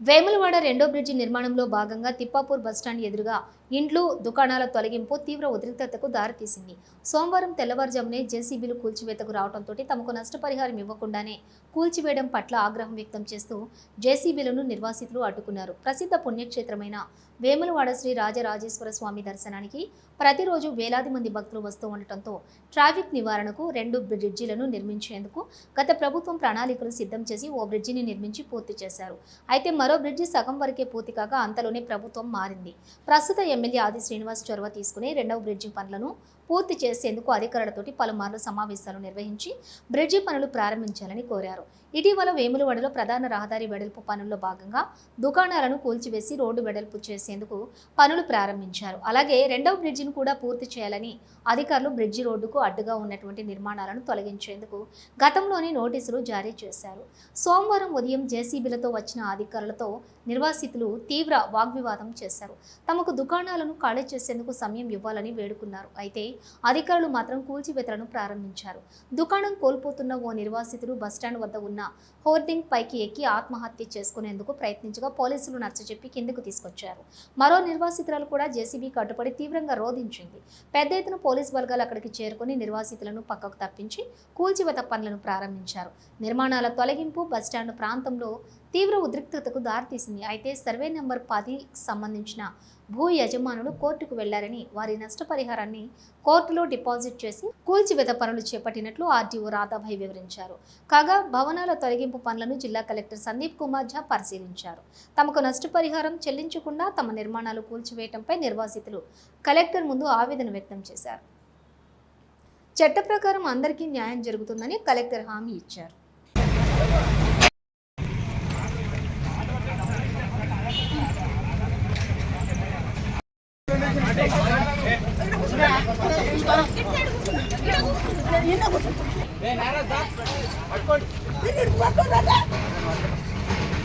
వేములవాడ రెండో బ్రిడ్జి నిర్మాణంలో భాగంగా తిప్పాపూర్ బస్టాండ్ ఎదురుగా ఇండ్లు దుకాణాల తొలగింపు తీవ్ర ఉద్రిక్తతకు దారితీసింది. సోమవారం తెల్లవారుజామునే జేసీబీలు కూల్చివేతకు రావడంతో తమకు నష్టపరిహారం ఇవ్వకుండానే కూల్చివేయడం పట్ల ఆగ్రహం వ్యక్తం చేస్తూ జేసీబీలను నిర్వాసితులు అడ్డుకున్నారు. ప్రసిద్ధ పుణ్యక్షేత్రమైన వేములవాడ శ్రీ రాజరాజేశ్వర స్వామి దర్శనానికి ప్రతిరోజు వేలాది మంది భక్తులు వస్తూ ఉండటంతో ట్రాఫిక్ నివారణకు రెండు బ్రిడ్జిలను నిర్మించేందుకు గత ప్రభుత్వం ప్రణాళికలు సిద్ధం చేసి ఓ బ్రిడ్జిని నిర్మించి పూర్తి చేశారు. అయితే మరో బ్రిడ్జి సగం వరకే పూర్తి కాగా అంతలోనే ప్రభుత్వం మారింది. ప్రస్తుత ఎమ్మెల్యే ఆది శ్రీనివాస్ చొరవ తీసుకుని రెండవ బ్రిడ్జి పనులను పూర్తి చేసేందుకు అధికారులతోటి పలుమార్లు సమావేశాలు నిర్వహించి బ్రిడ్జి పనులు ప్రారంభించాలని కోరారు. ఇటీవల వేములవాడలో ప్రధాన రహదారి వెడల్పు పనుల్లో భాగంగా దుకాణాలను కూల్చివేసి రోడ్డు వెడల్పు చేసేందుకు పనులు ప్రారంభించారు. అలాగే రెండవ బ్రిడ్జిని కూడా పూర్తి చేయాలని అధికారులు బ్రిడ్జి రోడ్డుకు అడ్డుగా ఉన్నటువంటి నిర్మాణాలను తొలగించేందుకు గతంలోనే నోటీసులు జారీ చేశారు. సోమవారం ఉదయం జేసీబీలతో వచ్చిన అధికారులతో నిర్వాసితులు తీవ్ర వాగ్వివాదం చేశారు. తమకు దుకాణాలను ఖాళీ చేసేందుకు సమయం ఇవ్వాలని వేడుకున్నారు. అయితే అధికారులు మాత్రం కూల్చివేతలను ప్రారంభించారు. దుకాణం కోల్పోతున్న ఓ నిర్వాసితుడు బస్టాండ్ వద్ద ఉన్న హోర్డింగ్ పైకి ఎక్కి ఆత్మహత్య చేసుకునేందుకు ప్రయత్నించగా పోలీసులు నచ్చజెప్పి కిందకు తీసుకొచ్చారు. మరో నిర్వాసితురాలు కూడా జేసీబీ కట్టుబడి తీవ్రంగా రోధించింది. పెద్ద ఎత్తున పోలీస్ బలగాలు అక్కడికి చేరుకుని నిర్వాసితులను పక్కకు తప్పించి కూల్చివేత పనులను ప్రారంభించారు. నిర్మాణాల తొలగింపు బస్టాండ్ ప్రాంతంలో తీవ్ర ఉద్రిక్తతకు దారితీసింది. అయితే సర్వే నెంబర్ పది సంబంధించిన భూ యజమానులు కోర్టుకు వెళ్ళారని వారి నష్టపరిహారాన్ని కోర్టులో డిపాజిట్ చేసి కూల్చివేత పనులు చేపట్టినట్లు ఆర్టీఓ రాధాభాయ్ వివరించారు. కాగా భవనాల తొలగింపు పనులను జిల్లా కలెక్టర్ సందీప్ కుమార్ ఝా పరిశీలించారు. తమకు నష్టపరిహారం చెల్లించకుండా తమ నిర్మాణాలు కూల్చివేయటంపై నిర్వాసితులు కలెక్టర్ ముందు ఆవేదన వ్యక్తం చేశారు. చట్ట ప్రకారం అందరికీ న్యాయం జరుగుతుందని కలెక్టర్ హామీ ఇచ్చారు.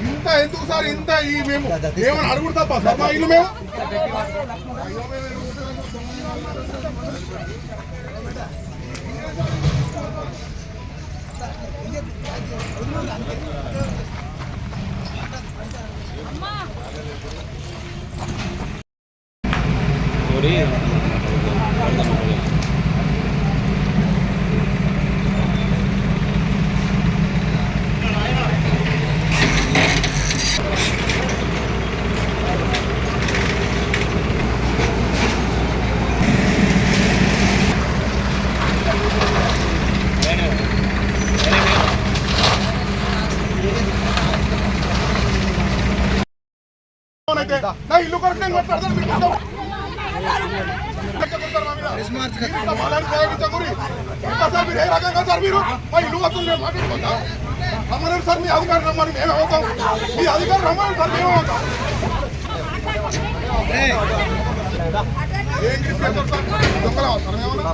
ఇంత ఎందుకు సార్? ఇంత ఈ మేము ఏమని అడుగుతాం తప్ప ఇల్లు మేము? నా ఇల్లు కొరకు నేను కొట్లాడతాను మీకు ప్రయోగించకూరి. సార్ మీరు ఏ రకంగా సార్ మీరు మా ఇల్లు వస్తుంది మేము మాట్లాడుకుంటాం రమ్మన్నారు సార్ మీ అధికారులు రమ్మని మేమే అవుతాం మీ అధికారులు రమ్మని సార్ మేమే అవుతాం ఏం చేస్తారు సార్ దొంగలు అవసరం ఏమన్నా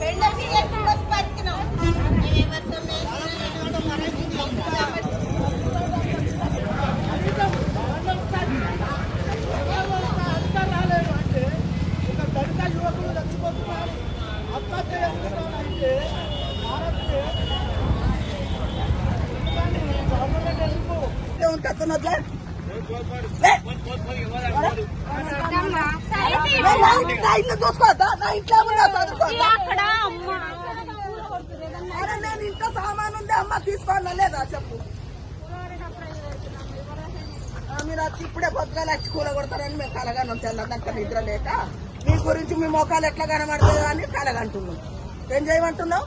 పెళ్ళకి ఎక్కడ వచ్చి బతికినాం మేమెవరి నా చూసుకోవద్దా నా ఇంట్లో అరే నేను ఇంట్లో సామాన్ ఉంది అమ్మ తీసుకోవాలా లేదా చెప్పు. మీరు వచ్చి ఇప్పుడే పొద్దుగాల వచ్చి కూల కొడతారని మేము కలగాను తెల్లదంట నిద్ర లేక. మీ గురించి మీ మొఖాలు ఎట్లా కనబడుతుందో అని కలగంటున్నాం. ఏం చేయమంటున్నావు?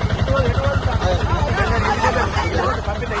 రెండు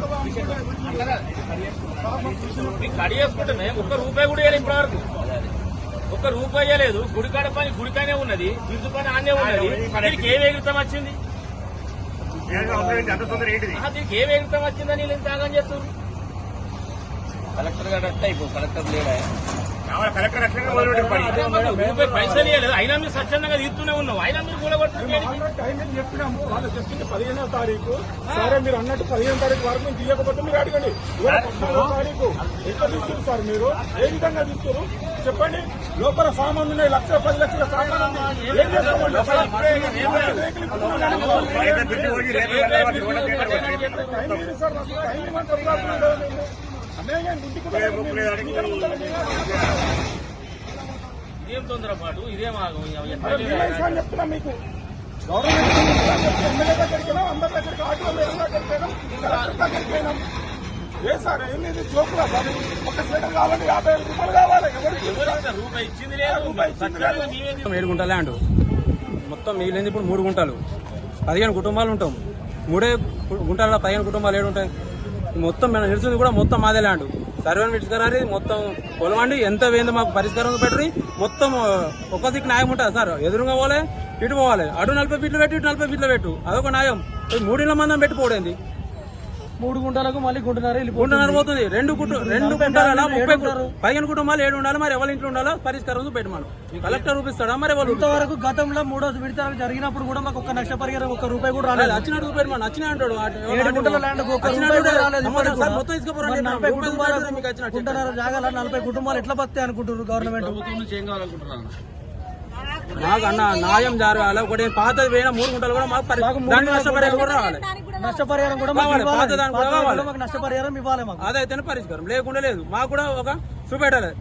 కడి చేసుకుంటేనే ఒక్క రూపాయి కూడా వేయలేదు ఇప్పటి వరకు ఒక్క రూపాయి వేయలేదు గుడికాడ పని గుడికానే ఉన్నది. బిర్జు పని ఆనే ఉన్నది. దీనికి ఏ వేగితం వచ్చింది? దీనికి ఏ వేగితం వచ్చిందని వీళ్ళు త్యాగం చేస్తుంది కలెక్టర్ గారు అట్ట ఇప్పుడు కలెక్టర్ లేడా? పైసలు ఇవ్వలేదు అయినా మీరు స్వచ్ఛందంగా తీస్తూనే ఉన్నావు. అయినా మీరు అని చెప్పినాము. వాళ్ళు చెప్పింది పదిహేనవ తారీఖు. సరే మీరు అన్నట్టు పదిహేను తారీఖు వరకు మేము తీయకపోతే మీరు అడగండి. పద్నాలుగో తారీఖు. ఎట్లా తీస్తారు సార్ మీరు? ఏ విధంగా తీస్తారు చెప్పండి. లోపల సామాన్లు ఉన్నాయి. లక్ష పది లక్షల సామాన్లు ఉన్నాయి. ఏం చేస్తామండి? సార్ ఇదేం తొందరపాటు? ఇదేం ఆగం చెప్తున్నా మీకు. గవర్నమెంట్ ఎమ్మెల్యే దగ్గరికి వెళ్ళాం అందరి దగ్గరికి దగ్గరికి వెళ్ళాం దగ్గరికి వెళ్ళాం. ఏ సార్ ఏం లేదు జోకులా సార్? ఒక స్వీటర్ యాభై ఐదు రూపాయలు కావాలి? రూపాయి ఇచ్చింది లేదు. ఏడు గుంటల ల్యాండ్ మొత్తం మిగిలింది ఇప్పుడు మూడు గుంటలు. పదిహేను కుటుంబాలు ఉంటాం. మూడే గుంటల పదిహేను కుటుంబాలు ఏడు ఉంటాయి. మొత్తం మేము కూడా మొత్తం మాదే ల్యాండ్ సర్వేని పెట్టుకురారి మొత్తం కొలవండి ఎంత వేందో మాకు పరిష్కారం పెట్టి మొత్తం ఒక దిక్కు న్యాయం ఉంటుంది సార్. ఎదురుగా పోలే ఇటు పోవాలి. అటు నలభై ఫీట్లు పెట్టు ఇటు నలభై ఫీట్లు పెట్టు. అదొక న్యాయం. ఈ మందం పెట్టుకోడింది. మూడు గుంటలకు మళ్ళీ గుంటున్నారు గుంటన్నర పోతుంది. రెండు కుటు రెండు గుంటల ముప్పై పదిహేను కుటుంబాలు ఏడు ఉండాలి మరి ఎవరి ఇంట్లో ఉండాలో పరిష్కారం పెట్టమను కలెక్టర్ చూపిస్తాడా? మరి ఎవరు ఇంతవరకు గతంలో మూడో విడతలు జరిగినప్పుడు కూడా మాకు ఒక్క లక్ష పరిహారం ఒక్క రూపాయి కూడా రాలేదు. వచ్చినట్టు పెట్టమను వచ్చిన అంటాడు. ఏడు గుంటల ల్యాండ్. మొత్తం తీసుకుపోరండి. నలభై మీకు గుంటన్నర జాగాల నలభై కుటుంబాలు ఎట్లా బతాయి అనుకుంటున్నారు గవర్నమెంట్ మాకు అన్న న్యాయం జరగాలి. ఒకటి పాతది పోయిన మూడు గుంటలు కూడా మాకు నష్టపరిహారం కూడా రావాలి. నష్టపరిహారం కూడా మాకు నష్టపరిహారం ఇవ్వాలి మాకు. అదైతేనే పరిష్కారం. లేకుండా లేదు. మాకు కూడా ఒక చూపెట్టాలి.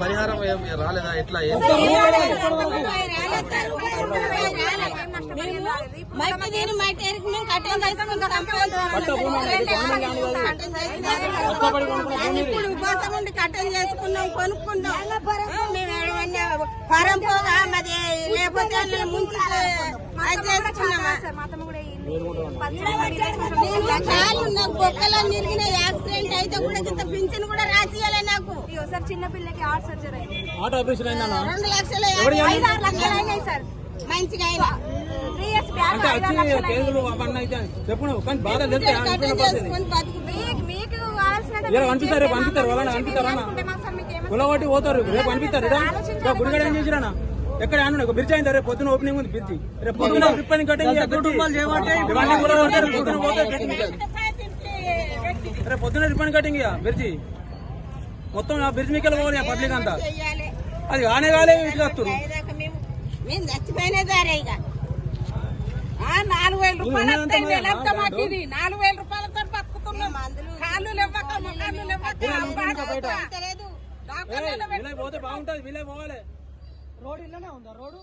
పరిహారం రాలేదా? ఎట్లా? ఇప్పుడు ఉపాసం ఉండి కట్టం చేసుకున్నాం కొనుక్కున్నాం. ఏడవన్నా పరంపోగా మరి లేకపోతే నాకు బొక్కలో నిలిగిన యాక్సిడెంట్ అయితే కూడా ఇంత పింఛన్ కూడా రాసియాలి నాకు. సార్ చిన్న పిల్లకి హార్ట్ సర్జరీ అయింది. ఆటో ఆపరేషన్ అయిందన్న? రెండు లక్షల ఎవరు యాభై ఐదు ఆరు లక్షలు అయినాయి సార్. మంచిగా అయినా. మీకు కావాల్సిన పంపిస్తారు వాళ్ళని పంపిస్తారు కులగొట్టి పోతారు. రేపు ఇదా గుడిగడ ఏం చేసిరా ఎక్కడ అన్న ఒక బ్రిడ్జ్ అయిందా. రేపు పొద్దున ఓపెనింగ్ ఉంది బ్రిడ్జ్. రేపు పొద్దున రిప్పని రేపు పొద్దున పోతే రేపు పొద్దున రిప్పని కటింగ్ ఇక బ్రిడ్జి. మొత్తం ఆ బ్రిడ్జ్ మీకు పోవాలి పబ్లిక్ అంతా. అది కానే కాలే ఇట్లా వస్తారు ఆ, నాలుగు వేల రూపాయలు నాలుగు వేల రూపాయలతో బతుకుతున్నాం. కాళ్ళు మొక్కలు పోతే బాగుంటది వీలై పోవాలి రోడ్ ఇల్లనే ఉందా? రోడ్డు?